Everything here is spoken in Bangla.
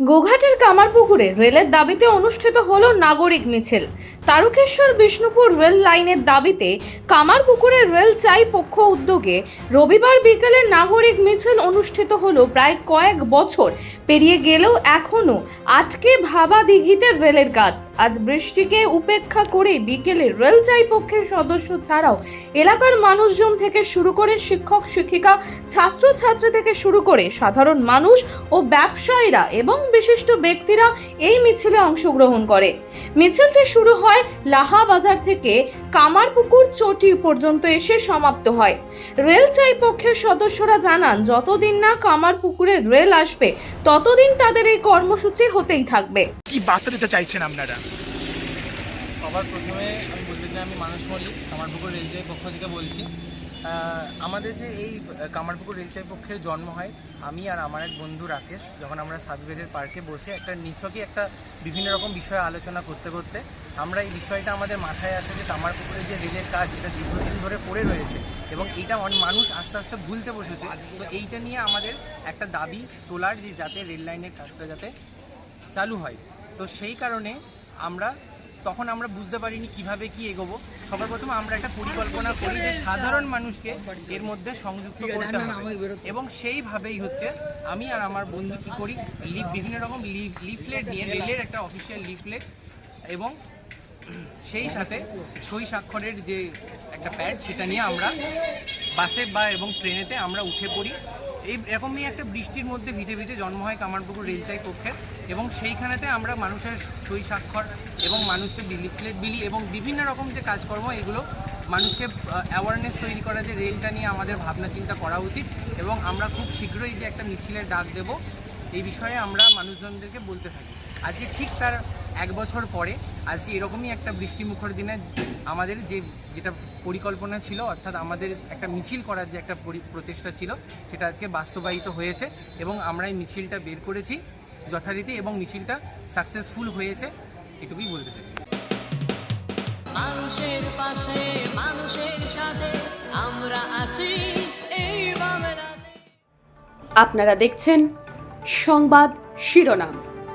গোঘাটের কামারপুকুরে রেলের দাবিতে অনুষ্ঠিত হল নাগরিক মিছিল। তারকেশ্বর বিষ্ণুপুর রেল লাইনের দাবিতে কামারপুকুরে রেল চাই পক্ষ উদ্যোগে রবিবার বিকেলে নাগরিক মিছিল অনুষ্ঠিত হল প্রায় কয়েক বছর। পেরিয়ে গেলেও এখনও আটকে ভাবা দিঘিতে রেলের কাজ। আজ বৃষ্টিকে উপেক্ষা করে বিকেলে রেল চাই পক্ষের সদস্য ছাড়াও এলাকার মানুষজন থেকে শুরু করে শিক্ষক, শিক্ষিকা, ছাত্রছাত্রী থেকে শুরু করে সাধারণ মানুষ ও ব্যবসায়ীরা এবং বিশিষ্ট ব্যক্তিরা এই মিছিলে অংশগ্রহণ করে। মিছিলটি শুরু হয় লাহা বাজার থেকে কামারপুকুর চটি পর্যন্ত এসে সমাপ্ত হয়। রেল চাই পক্ষের সদস্যরা জানান, যতদিন না কামারপুকুরে রেল আসবে ততদিন তাদের এই কর্মসূচি হতেই থাকবে। কি বার্তা দিতে চাইছেন আপনারা? সবার প্রথমে আমি বলতে চাই আমি মানুষ মল্লিক কামারপুকুর রেলচাই পক্ষ থেকে বলছি। আমাদের যে এই কামারপুকুর রেলচাই পক্ষের জন্ম হয় আমি আর আমার এক বন্ধু রাকেশ যখন আমরা সাতবেদের পার্কে বসে একটা নিছকই একটা বিভিন্ন রকম বিষয়ে আলোচনা করতে করতে আমরা এই বিষয়টা আমাদের মাথায় আসে যে কামারপুকুরের যে রেলের কাজ এটা দীর্ঘদিন ধরে পড়ে রয়েছে এবং এটা অনেক মানুষ আস্তে আস্তে ভুলতে বসেছে। তো এইটা নিয়ে আমাদের একটা দাবি তোলার যে যাতে রেল লাইনের কাজটা যাতে চালু হয়। তো সেই কারণে আমরা তখন আমরা বুঝতে পারিনি কীভাবে কি এগোবো। সবার প্রথমে আমরা একটা পরিকল্পনা করি যে সাধারণ মানুষকে এর মধ্যে সংযুক্ত করতে হবে। এবং সেইভাবেই হচ্ছে আমি আর আমার বন্ধু কি করি বিভিন্ন রকম লিফলেট নিয়ে রেলের একটা অফিসিয়াল লিফলেট এবং সেই সাথে সই স্বাক্ষরের যে একটা প্যাড সেটা নিয়ে আমরা বাসে বা এবং ট্রেনেতে আমরা উঠে পড়ি। এই এরকমই একটা বৃষ্টির মধ্যে ভিজে ভিজে জন্ম হয় কামারপুকুর রেলচাই পক্ষের এবং সেইখানেতে আমরা মানুষের সই স্বাক্ষর এবং মানুষকে লিফলেট বিলি এবং বিভিন্ন রকম যে কাজকর্ম, এগুলো মানুষকে অ্যাওয়ারনেস তৈরি করা যে রেলটা নিয়ে আমাদের ভাবনা চিন্তা করা উচিত এবং আমরা খুব শীঘ্রই যে একটা মিছিলের ডাক দেব, এই বিষয়ে আমরা মানুষজনদেরকে বলতে থাকি। আজকে ঠিক তার এক বছর পরে আজকে এরকমই একটা বৃষ্টিমুখর দিনে আমাদের যে যেটা পরিকল্পনা ছিল অর্থাৎ আমাদের একটা মিছিল করার যে একটা পরি- প্রচেষ্টা ছিল সেটা আজকে বাস্তবায়িত হয়েছে এবং আমরা এই মিছিলটা বের করেছি যথারীতি এবং মিছিলটা সাকসেসফুল হয়েছে এটুকুই বলতে চাই। মানুষের পাশে মানুষের সাথে আমরা আছি এই আপনারা দেখছেন সংবাদ শিরোনাম।